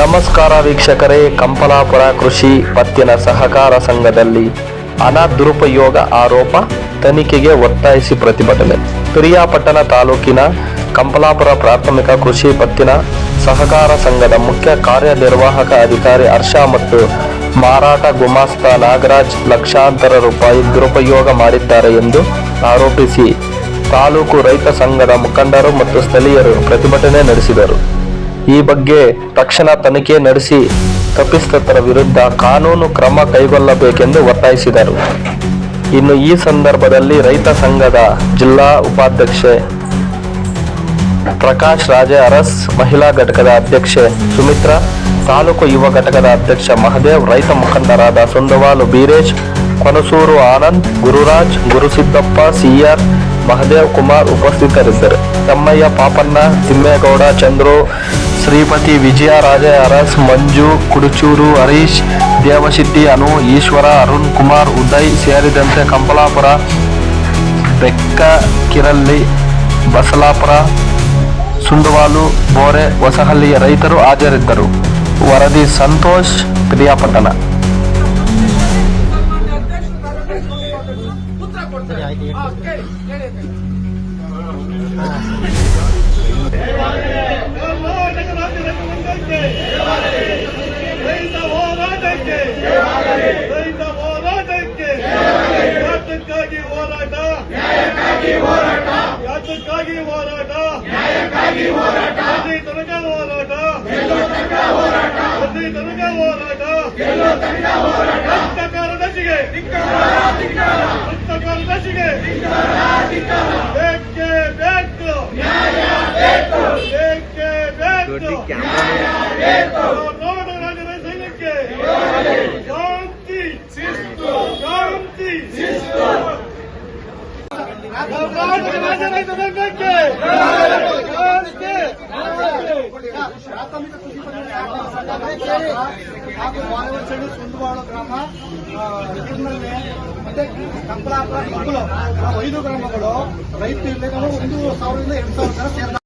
ನಮಸ್ಕಾರ ವೀಕ್ಷಕರೇ, ಕಂಪಲಾಪುರ ಕೃಷಿ ಪತ್ತಿನ ಸಹಕಾರ ಸಂಘದಲ್ಲಿ ಹಣ ದುರುಪಯೋಗ ಆರೋಪ ತನಿಖೆಗೆ ಒತ್ತಾಯಿಸಿ ಪ್ರತಿಭಟನೆ. ಪಿರಿಯಾಪಟ್ಟಣ ತಾಲೂಕಿನ ಕಂಪಲಾಪುರ ಪ್ರಾಥಮಿಕ ಕೃಷಿ ಪತ್ತಿನ ಸಹಕಾರ ಸಂಘದ ಮುಖ್ಯ ಕಾರ್ಯನಿರ್ವಾಹಕ ಅಧಿಕಾರಿ ಹರ್ಷ ಮತ್ತು ಮಾರಾಟ ಗುಮಾಸ್ತ ನಾಗರಾಜ್ ಲಕ್ಷಾಂತರ ರೂಪಾಯಿ ದುರುಪಯೋಗ ಮಾಡಿದ್ದಾರೆ ಎಂದು ಆರೋಪಿಸಿ ತಾಲೂಕು ರೈತ ಸಂಘದ ಮುಖಂಡರು ಮತ್ತು ಸ್ಥಳೀಯರು ಪ್ರತಿಭಟನೆ ನಡೆಸಿದರು. ಈ ಬಗ್ಗೆ ತಕ್ಷಣ ತನಿಖೆ ನಡೆಸಿ ತಪ್ಪಿತಸ್ಥರ ವಿರುದ್ಧ ಕಾನೂನು ಕ್ರಮ ಕೈಗೊಳ್ಳಬೇಕೆಂದು ಒತ್ತಾಯಿಸಿದರು. ಇನ್ನು ಈ ಸಂದರ್ಭದಲ್ಲಿ ರೈತ ಸಂಘದ ಜಿಲ್ಲಾ ಉಪಾಧ್ಯಕ್ಷೆ ಪ್ರಕಾಶ್ ರಾಜೆ ಅರಸ್, ಮಹಿಳಾ ಘಟಕದ ಅಧ್ಯಕ್ಷೆ ಸುಮಿತ್ರಾ, ತಾಲೂಕು ಯುವ ಘಟಕದ ಅಧ್ಯಕ್ಷ ಮಹದೇವ್, ರೈತ ಮುಖಂಡರಾದ ಸುಂದವಾಲು ಬೀರೇಶ್, ಕೊನಸೂರು ಆನಂದ್, ಗುರುರಾಜ್, ಗುರುಸಿದ್ದಪ್ಪ, ಸಿಆರ್ ಮಹದೇವ್ ಕುಮಾರ್ ಉಪಸ್ಥಿತರಿದ್ದರು. ತಮ್ಮಯ್ಯ ಪಾಪಣ್ಣ, ತಿಮ್ಮೇಗೌಡ, ಚಂದ್ರು ಶ್ರೀಪತಿ ವಿಜಯ ರಾಜೇ ಅರಸ್ ಮಂಜು, ಕುಡುಚೂರು, ಹರೀಶ್, ದೇವಶೆಟ್ಟಿ, ಅನು, ಈಶ್ವರ, ಅರುಣ್, ಕುಮಾರ್, ಉದಯ್ ಸೇರಿದಂತೆ ಕಂಪಲಾಪುರ ಬೆಕ್ಕ ಕಿರಳ್ಳಿ ಬಸಲಾಪುರ ಸುಂದವಾಲು ಬೋರೆ, ಹೊಸಹಳ್ಳಿಯ ರೈತರು ಹಾಜರಿದ್ದರು. ವರದಿ ಸಂತೋಷ್, ಪ್ರಿಯಾಪಟ್ಟಣ. ಸಂಘಕ್ಕೆ ರೈತ ಹೋರಾಟಕ್ಕೆ ರೈತ ಹೋರಾಟಕ್ಕೆ ಯಾತಕ್ಕಾಗಿ ಹೋರಾಟ? ಯಾತಕ್ಕಾಗಿ ಹೋರಾಟ? ತನಕ ಹೋರಾಟ? ತನಕ ಹೋರಾಟ. ಶಾಂತಿ ಪ್ರಾಥಮಿಕ ಕೃಷಿ ಗ್ರಾಮ ಮತ್ತೆ ಕಂಪಲಾಪುರ ಮಕ್ಕಳು ಐದು ಗ್ರಾಮಗಳು ರೈತ ಒಂದು ಸಾವಿರದಿಂದ ಎರಡು ಸಾವಿರ ಜನ ಸೇರಿದ